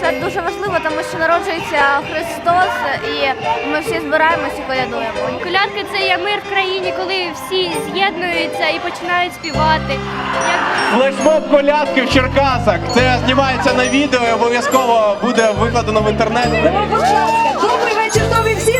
свято дуже важливо, тому що народжується Христос, і ми всі збираємося і колядуємо. Колядки це є мир в країні, коли всі з'єднуються і починають співати. Флешмоб колядки в Черкасах. Це знімається на відео і обов'язково буде викладено в інтернет. Добрий вечір, то ви всі.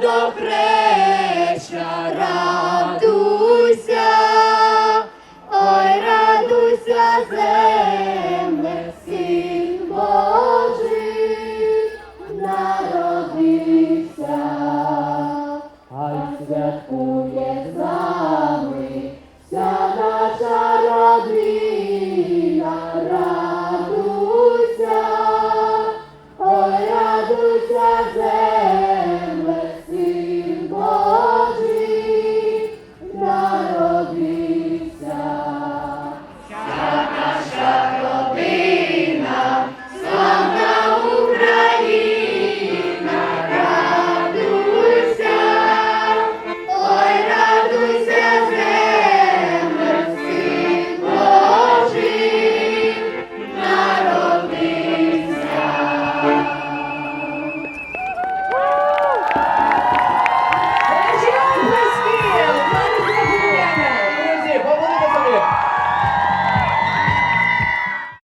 добреча, радуйся, ой, радуйся, земле, син Божий народився, хай святкує з нами вся наша родина, радуйся, ой, радуйся, земле.